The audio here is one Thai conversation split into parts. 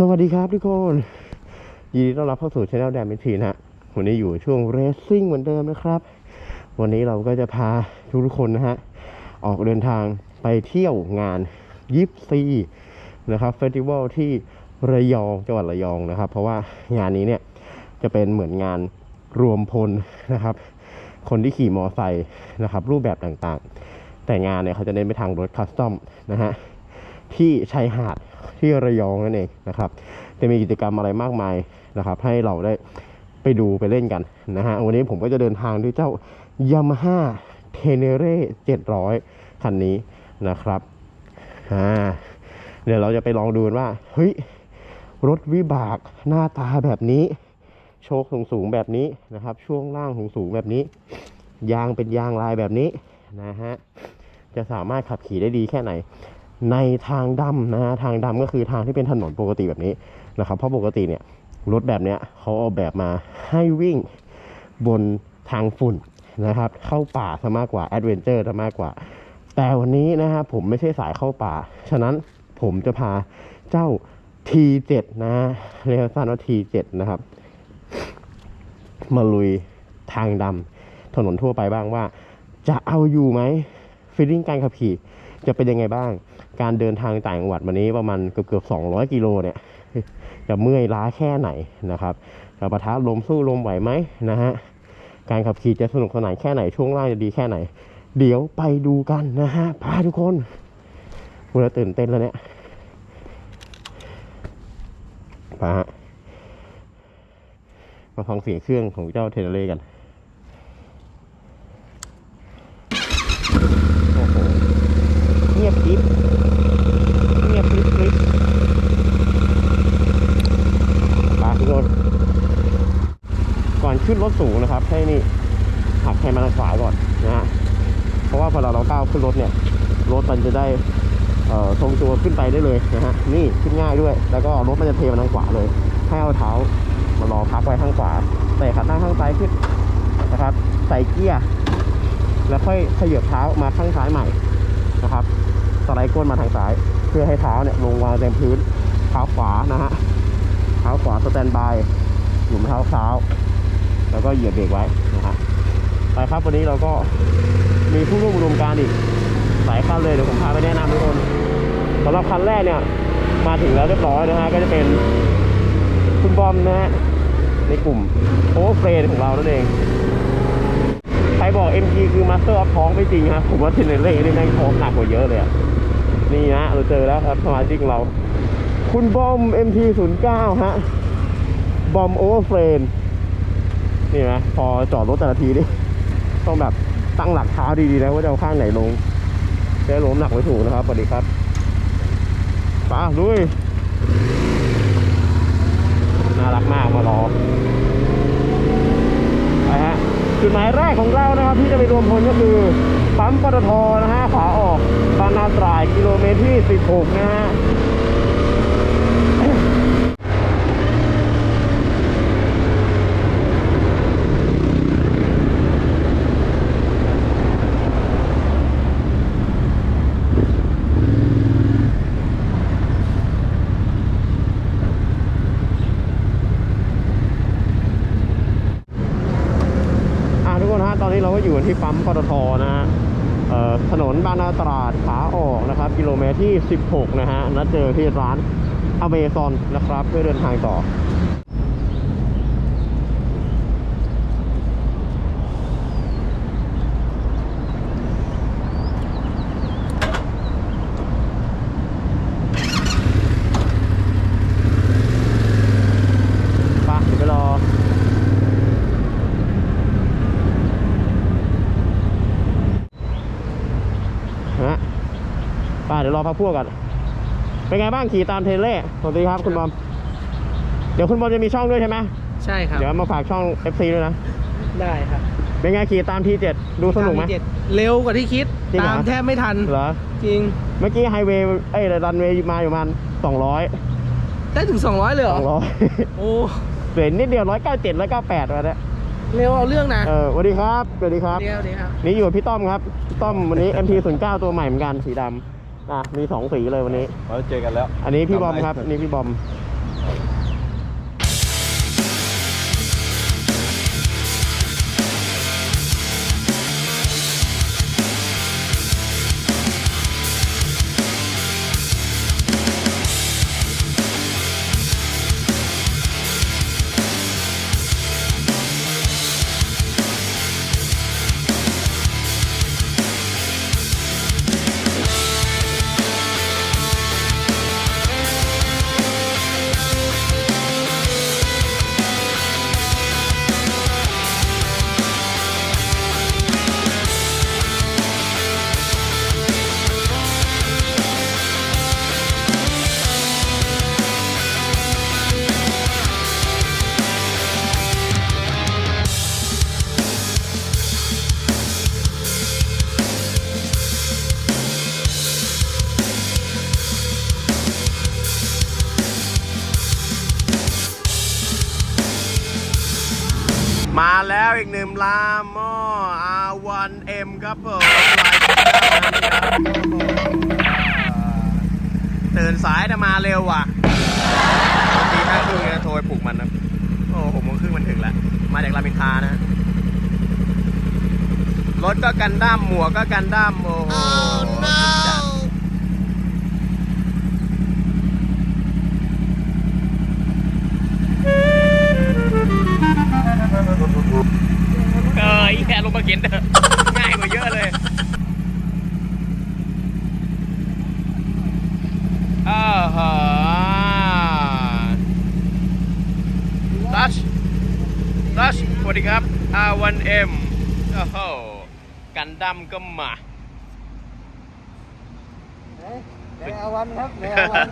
สวัสดีครับทุกคนยินดีต้อนรับเข้าสู่ช anel แดนมิทีนะวันนี้อยู่ช่วงเรซซิ่งเหมือนเดิมนะครับ วันนี้เราก็จะพาทุกคนนะฮะ ออกเดินทางไปเที่ยวงานยิปซีนะครับเฟสติวัลที่ระยองจังหวัดระยองนะครับ เพราะว่างานนี้เนี่ยจะเป็นเหมือนงานรวมพลนะครับ คนที่ขี่มอไซค์นะครับ รูปแบบต่างๆ แต่งานเนี่ยเขาจะเน้นไปทางรถคัสตอมนะฮะที่ชายหาด ที่ระยองนั่นเองนะครับจะมีกิจกรรมอะไรมากมายนะครับ ให้เราได้ไปดูไปเล่นกันนะฮะวันนี้ผมก็จะเดินทางด้วยเจ้า Yamaha t e n e r e 700 คันนี้นะครับอ่าเดี๋ยวเราจะไปลองดูว่าเฮ้ยรถวิบากหน้าตาแบบนี้ โชคสูงสูงแบบนี้นะครับ ช่วงล่างสูงสูงแบบนี้ ยางเป็นยางลายแบบนี้นะฮะจะสามารถขับขี่ได้ดีแค่ไหน ในทางดำนะฮะทางดำก็คือทางที่เป็นถนนปกติแบบนี้นะครับ เพราะปกติเนี่ยรถแบบเนี้ยเขาเอาแบบมาให้วิ่งบนทางฝุ่นนะครับ เข้าป่าซะมากกว่าแอดเวนเจอร์ซะมากกว่า แต่วันนี้นะครับผมไม่ใช่สายเข้าป่า ฉะนั้นผมจะพาเจ้า T7 นะฮะเรียกสั้นว่า T7 นะครับ มาลุยทางดำถนนทั่วไปบ้างว่า จะเอาอยู่ไหมฟีลลิ่งการขับขี่ จะเป็นยังไงบ้าง การเดินทางต่างจังหวัดวันนี้ประมาณเกือบเกือบ200กิโลเนี่ยจะเมื่อยล้าแค่ไหนนะครับจะปะทะลมสู้ลมไหวไหมนะฮะการขับขี่จะสนุกสนานแค่ไหนช่วงล่างจะดีแค่ไหน เดี๋ยวไปดูกันนะฮะพาทุกคนพูดแล้วตื่นเต้นแล้วเนี่ยไปฮะมาฟังเสียงเครื่องของเจ้าเทเลเรกัน โอ้โห เงียบกริบเงียบกริบกริบมาทุกคนก่อนขึ้นรถ สูงนะครับ ให้นี่หักแฮนด์มาทางขวาก่อนนะฮะเพราะว่าพอเราเราก้าวขึ้นรถเนี่ย รถมันจะได้เอ่อทรงตัวขึ้นไปได้เลยนะฮะนี่ขึ้นง่ายด้วย แล้วก็รถมันจะเทมาทางขวาเลย ให้เอาเท้ามารอพักไว้ข้างขวาใส่ขาตั้งข้างซ้ายขึ้นนะครับ ใส่เกียร์แล้วค่อยขยับเท้ามาข้างซ้ายใหม่นะครับสไลด์ก้นมาทางซ้าย เพื่อให้เท้าเนี่ยลงวางเต็มพื้นเท้าขวานะฮะเท้าขวาสแตนบายหยุมเท้าเท้า แล้วก็เหยียบเบรกไว้นะฮะไปครับวันนี้เราก็มีผู้ร่วมอุดมการอีกหลายคันเลยเดี๋ยวผมพาไปแนะนำทุกคนสำหรับคันแรกเนี่ยมาถึงแล้วเรียบร้อยนะฮะก็จะเป็นคุณบอมนะฮะในกลุ่มโอเวอร์เฟรนของเรานั่นเองใครบอก MG คือ Master of ท้องไม่จริงครับผมว่าเทนเนเล่นี่แม่งท้องหนักกว่าเยอะเลยนี่นะเราเจอแล้วครับสมาชิกเรา คุณบอม MT09 ฮะบอมโอเวอร์เฟรน นี่นะพอจอดรถแต่ละทีนี่ต้องแบบตั้งหลักเท้าดีๆนะว่าจะเอาข้างไหนลงจะได้ล้มหนักไม่ถูกนะครับสวัสดีครับป้าลุยน่ารักมากมารอไปฮะจุดหมายแรกของเรานะครับ ที่จะไปรวมพลก็คือปั๊มปตทนะฮะขาออกบางนาตราดกิโลเมตรที่ 16 นะฮะ อ่าทุกคนฮะตอนนี้เรา ก็อยู่ที่ปั๊มปตทนะฮะถนนบางนาตราดขาออกนะครับ กิโลเมตรที่ 16 นะฮะนัดเจอที่ร้านอเมซอนนะครับ เพื่อเดินทางต่อ ไปเดี๋ยวไปรอ ฮะไป้าเดี๋ยวรอพักพวกกันเป็นไงบ้างขี่ตามเทรลเล่สวัสดีครับคุณบอม เดี๋ยวคุณบอมจะมีช่องด้วยใช่ไหมใช่ครับเดี๋ยวมาฝากช่อง FC ด้วยนะ ได้ครับเป็นไงขี่ตามทีเจ็ดดูสนุกไหมทางที่เจ็ดเร็วกว่าที่คิด จริงเหรอ ตามแทบไม่ทัน เหรอจริง เมื่อกี้ไฮเวย์เอ้ยรันเวย์มาอยู่ประมาณสองร้อยได้ถึง 200 เลยเหรสอ องร้อยโอ้เปลี่ยนนิดเดียวร้อยเก้าเจ็ดร้อยเก้าแปดมาแล้วเร็วเอาเรื่องนะเออสวัสดีครับสวัสดีครับ เดี๋ยวเดี๋ยวครับ นี่อยู่กับพี่ต้อมครับพี่ต้อมวันนี้ MT09 ตัวใหม่เหมือนกันสีดำ อะมีสองสีเลยวันนี้ เราเจอกันแล้ว อันนี้พี่บอมครับอันนี้พี่บอม ล้วอีกหนึ่งลามหม้อ R1M ครับผมตื่นสายแต่มาเร็วว่ะตีห้าครึ่งเนี่ยโทรไปปลุกมันนะโอ้หกโมงครึ่งมันถึงแล้ว มาจากรามอินทรานะรถก็กันด้ามหมวกก็กันด้ามโอ้โห อออีแค่ลงมาเขียนเถอะง่ายกว่าเยอะเลยอ้าวฮะดัชดัชสวัสดีครับ R1M โอ้โหกันดั้มก็มาแดงอาวันครับแดงอาวัน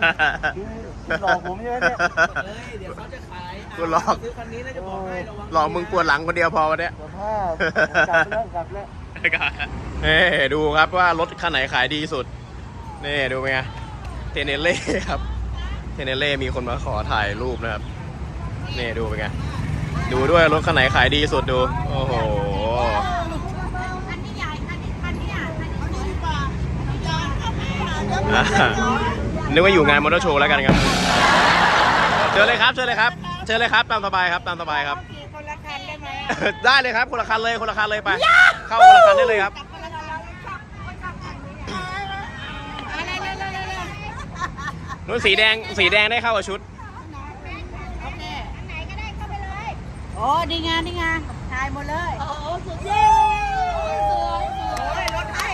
หลอกผมใช่ไหมเนี่ย เฮ้ย เดี๋ยวเขาจะขาย กูหลอก ซื้อคันนี้แล้วจะบอกให้ระวังหลอกมึงปวดหลังคนเดียวพอวันเนี้ยสภาพกลับแล้วกลับแล้วเฮ้ดูครับว่ารถคันไหนขายดีสุด นี่ดูเป็นไงเทเนเล่ครับ เทเนเล่มีคนมาขอถ่ายรูปนะครับ นี่ดูเป็นไง ดูด้วยรถคันไหนขายดีสุดดู โอ้โหคันนี้ใหญ่คันนี้คันนี้อะคันนี้ดีกว่าอ่านึกว่าอยู่งานมอเตอร์โชว์แล้วกันครับ เชิญเลยครับ เชิญเลยครับ เชิญเลยครับตามสบายครับตามสบายครับ ขี่คนละคันได้ไหมได้เลยครับคนละคันเลยคนละคันเลยไป เข้าคนละคันได้เลยครับ จับคนละคันเราชอบคนชอบคันนี้อะไรเร็วเร็วเร็วเร็วนู้นสีแดงสีแดงได้เข้ากับชุด โอเคอันไหนก็ได้เข้าไปเลยโอ้ดีงานดีงานถ่ายหมดเลยโอ้สุดยอดสวยสวยรถไอ้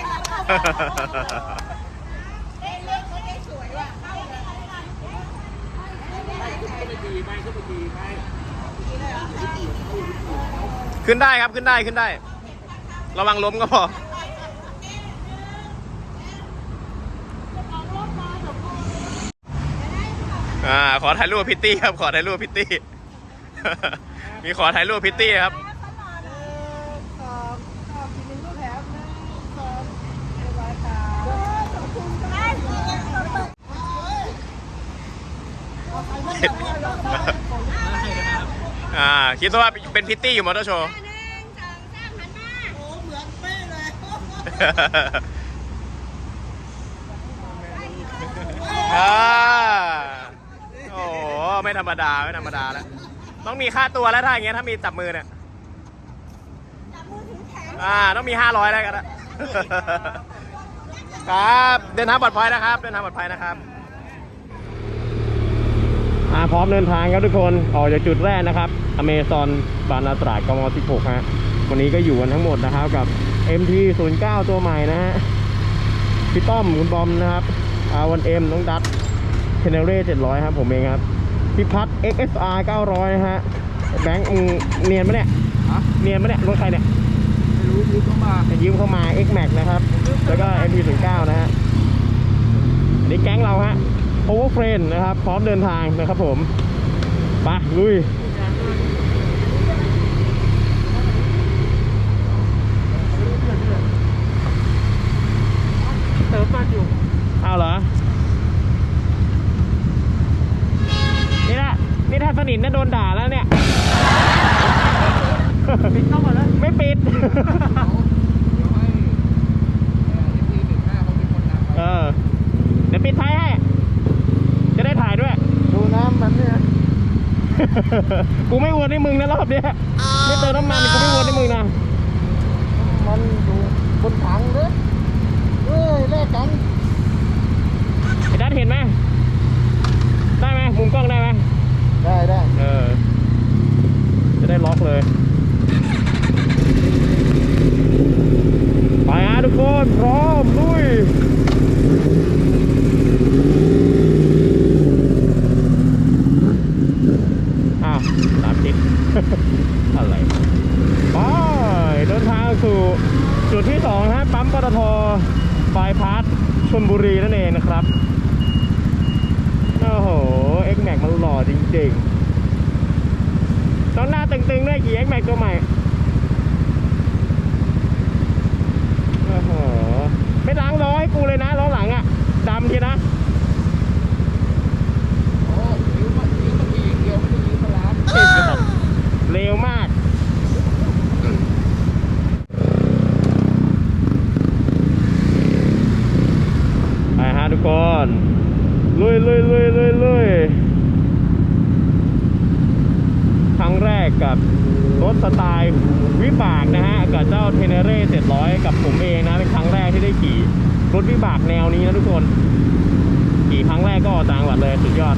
เล่นเล่นเขาได้สวยอะเข้าเลย ขึ้นได้ครับขึ้นได้ขึ้นได้ ระวังล้มก็พออ่าขอถ่ายรูปพิตตี้ครับ ขอถ่ายรูปพิตตี้ มีขอถ่ายรูปพิตตี้ครับ อ่า คิดซะว่าเป็นพิตตี้อยู่มอเตอร์โชว์ หนึ่งสองสามหันมาโอ้เหมือนเป๊ะเลยอ่าโอ้โหไม่ธรรมดาไม่ธรรมดาแล้ว ต้องมีค่าตัวแล้วถ้าอย่างเงี้ยถ้ามีจับมือเนี่ย จับมือถือแขนอ่าต้องมีห้าร้อยแล้วกันนะครับ เดินทางปลอดภัยนะครับ เดินทางปลอดภัยนะครับ อ่าพร้อมเดินทางครับทุกคนออกจากจุดแรกนะครับอเมซอนบานาตราดกม16ฮะวันนี้ก็อยู่กันทั้งหมดนะครับกับ MT09 ตัวใหม่นะฮะพี่ต้อมคุณบอมนะครับ R1M น้องดัตเทเนเร่700ครับผมเองครับพี่พัด XSR 900นะฮะแบงค์มึงเนียนปะเนี่ยเนียนปะเนี่ยรถใครเนี่ยไม่รู้ยืมเข้ามายืมเข้ามา X Max นะครับ แล้วก็ MP09 นะฮะอันนี้แก๊งเราฮะ Over Friend นะครับ พร้อมเดินทางนะครับผมไปลุยเติมมันอยู่เอาเหรอ นี่นะนี่ถ้าสนิทนะโดนด่าแล้วเนี่ย ปิดเข้ามาแล้วไม่ปิด เออ เดี๋ยวปิดท้ายให้ จะได้ถ่ายด้วย ดูน้ำมันเนี่ย กูไม่วนให้มึงนะรอบเนี้ยไม่เติมน้ำมันกูไม่วนให้มึงนะ มันอยู่บนถังเด้อเอ้ยแลกกันไอ้ดัดเห็นไหมได้ไหมมุมกล้องได้ไหมได้ได้เออ จะได้ล็อกเลยไปฮะทุกคนพร้อมลุย อ้าวตามติด อะไรไปเดินทางสู่จุดที่สองฮะปั๊มปตทบายพาสชลบุรีนั่นเองนะครับโอ้โห X Max มันหล่อจริงๆต้องหน้าตึงๆด้วยขี่ X Max ตัวใหม่โอ้โหไม่ล้างล้อให้กูเลยนะล้อหลังอะ่ะดำทีนะโอ้ยืมมา กกับรถสไตล์วิบากนะฮะกับเจ้าเทเนเร่700 กับผมเองนะเป็นครั้งแรกที่ได้ขี่รถวิบากแนวนี้นะทุกคน ขี่ครั้งแรกก็ต่างหวัดเลยสุดยอด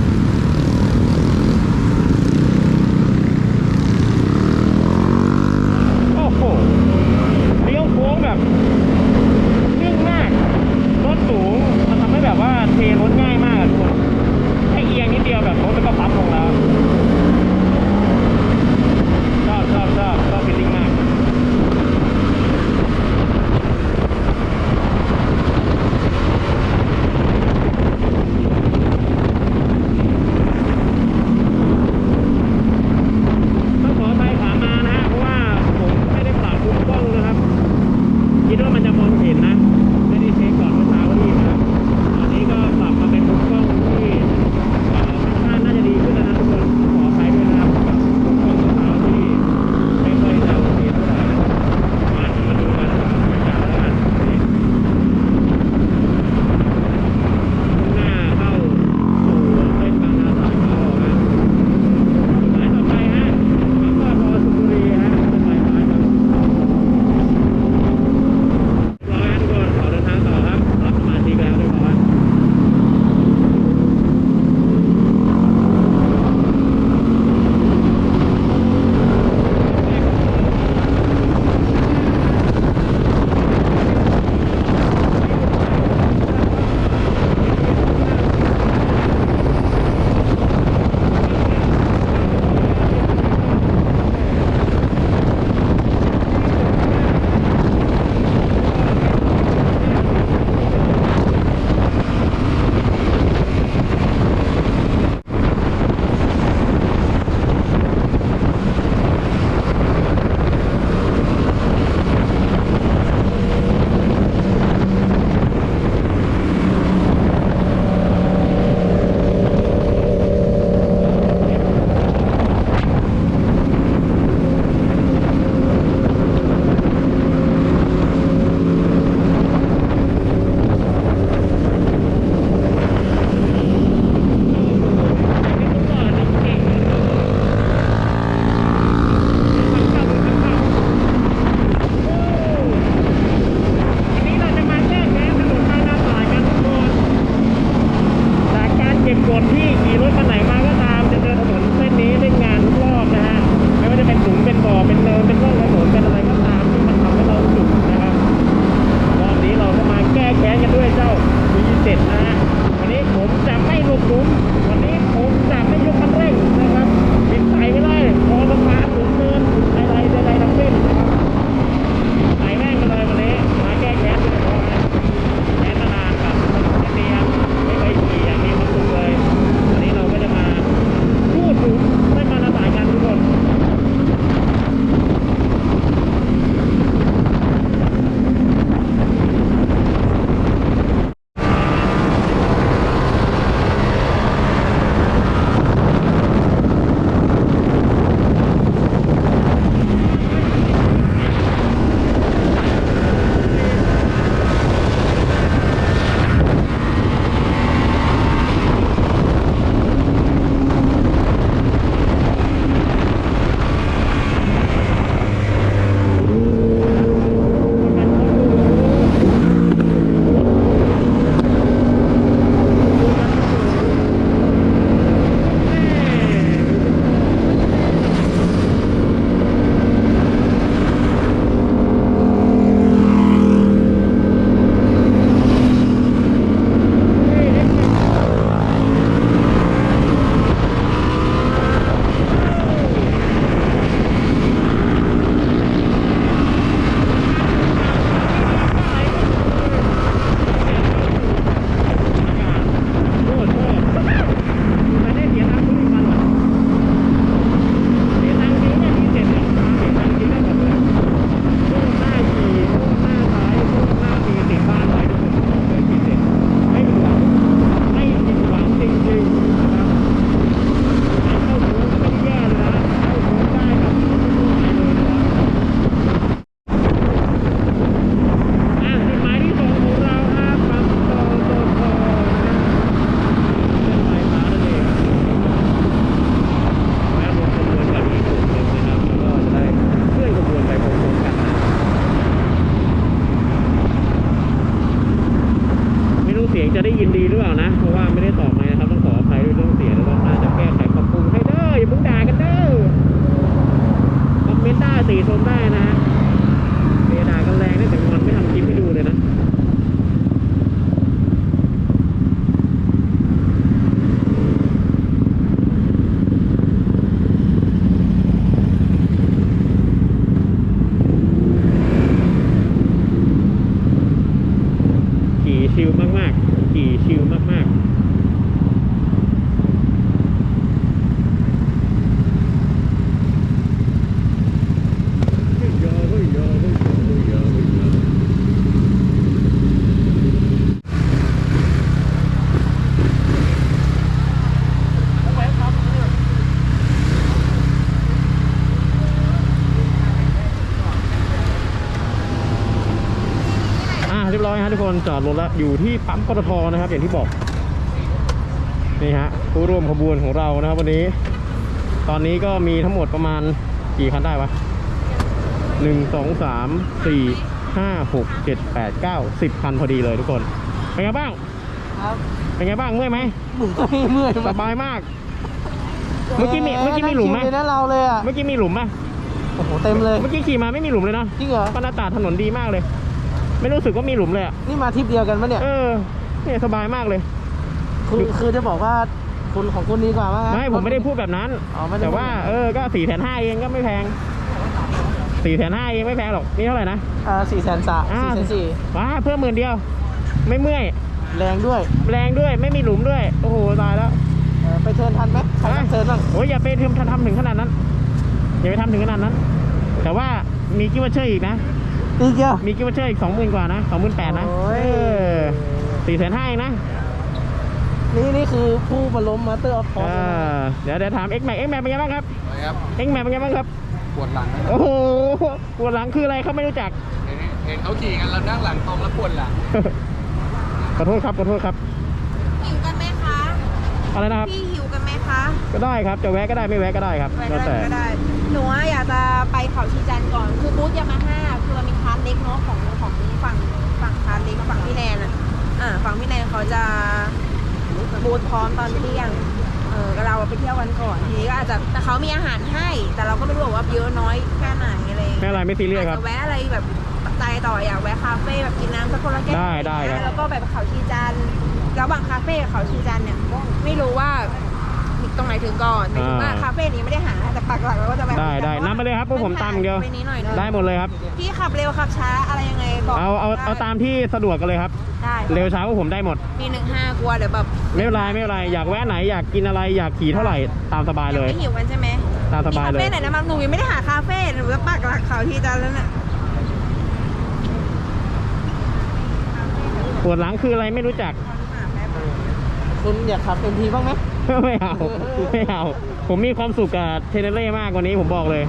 อดรถแล้วอยู่ที่ปั๊มปตทนะครับ อย่างที่บอกนี่ฮะผู้ร่วมขบวนของเรานะครับ วันนี้ ตอนนี้ก็มีทั้งหมดประมาณกี่คันได้วะหนึ่งสองสามสี่ห้าหกเจ็ดแปดเก้าสิบคันพอดีเลยทุกคนเป็นไงบ้างครับเป็นไงบ้างเมื่อยไหมเมื่อยเมื่อยสบายมาก เมื่อกี้มีเมื่อกี้มีหลุมไหมนั่งชิวเลยนะเราเลยอะเมื่อกี้มีหลุมไหมโอ้โหเต็มเลยเมื่อกี้ขี่มาไม่มีหลุมเลยเนาะจริงเหรอบรรยากาศถนนดีมากเลย ไม่รู้สึกว่ามีหลุมเลยอะนี่มาทริปเดียวกันปะเนี่ย เออ เนี่ยสบายมากเลย คือคือจะบอกว่าคุณของคุณดีกว่ามั้งไม่ผมไม่ได้พูดแบบนั้น อ๋อไม่ได้แต่ว่าพูดเออก็สี่แสนห้าเองก็ไม่แพงสี่แสนห้าเองไม่แพงหรอกนี่เท่าไหร่นะอ่าสี่แสนสามอ่าสี่แสนสี่ว้าเพิ่มหมื่นเดียว ไม่เมื่อย แรงด้วย แรงด้วยไม่มีหลุมด้วย โอ้โหตายแล้วเออไปเทิร์นทันไหมใครต้องเทิร์นบ้างโอ้ยอย่าไปทำทำถึงขนาดนั้น อย่าไปทำถึงขนาดนั้น แต่ว่ามีกิฟต์วอเชอร์อีกนะ อีกเยอะมีกิฟต์วอเชอร์อีกสองหมื่นกว่านะสองหมื่นแปดนะโอ้ยสี่แสนห้าเองนะ นี่นี่คือผู้มาล้มมาสเตอร์ออฟคอเอร์อเดี๋ยวเดี๋ยวถาม X Max X Max เป็นไงบ้างครับครับ X Max เป็นไงบ้างครับปวดหลังโอ้โหปวดหลังคืออะไรเขาไม่รู้จักเห็นเห็นเขาขี่กันแล้วนั่งหลังตรงแล้วปวดหลังขอโทษครับขอโทษครับหิวกันไหมคะอะไรนะครับพี่หิวกันไหมคะก็ได้ครับจะแวะก็ได้ไม่แวะก็ได้ครับไปแล้วได้แต่ก็ได้หนูอะอยากจะไปเขาชีจันทร์ก่อนคือบู ธพร้อมตอนเที่ยง เออก็เราไปเที่ยวกันก่อนทีนี้ก็อาจจะแต่เขามีอาหารให้ แต่เราก็ไม่รู้หรอกว่าเยอะน้อยแค่ไหนอะไรอย่างไม่เงี้ยอะไรไม่ซีเรียสคอารับจจะแวะอะไรแบบใจต่ออยากแวะคาเฟ่แบบกินน้ำสักคนละแก้วได้ได้ครับ แล้วก็แบบเขาชีจันทร์ระหว่างคาเฟ่กับเขาชีจันทร์เนี่ยไม่รู้ว่า ตรงไหนถึงก่อนหมายถึงว่า คาเฟ่นี้ไม่ได้หาแต่ปักหลักเราก็จะแบบได้ได้นับไปเลยครับพวกผมตามอย่างเดียว ไปนี้หน่อยนะได้หมดเลยครับ พี่ขับเร็วขับช้าอะไรยังไงบอกเอาเอาเอาตามที่สะดวกกันเลยครับ ได้เร็วช้าพวกผมได้หมดปีหนึ่งห้ากลัวเดี๋ยวแบบไม่เป็นไรไม่เป็นไรอยากแวะไหนอยากกินอะไรอยากขี่เท่าไหร่ตามสบายเลยงไม่หิวกันใช่ไหมตามสบายเลยมีคาเฟ่ไหนนะมังหนูยังไม่ได้หาคาเฟ่หนูจะปักหลักเขาที่จันทร์แล้วน่ะปวดหลังคืออะไรไม่รู้จัก คุณอยากขับเอ็มทีบ้างไหม ไม่เอาไม่เอา ผมมีความสุขกับเทเนเล่มากกว่านี้ผมบอกเลย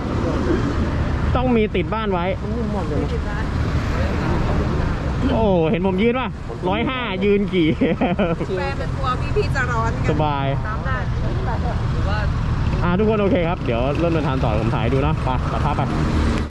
ต้องมีติดบ้านไว้มันนิ่มหมดเลยนะโอ้เห็นผมยืนป่ะร้อยห้ายืนกี่แฟนเป็นกลัวพี่พี่ๆจะร้อนกันสบายน้ำได้อ่าทุกคนโอเคครับ เดี๋ยวเริ่มเดินทางต่อผมถ่ายให้ดูเนาะไปตัดภาพไป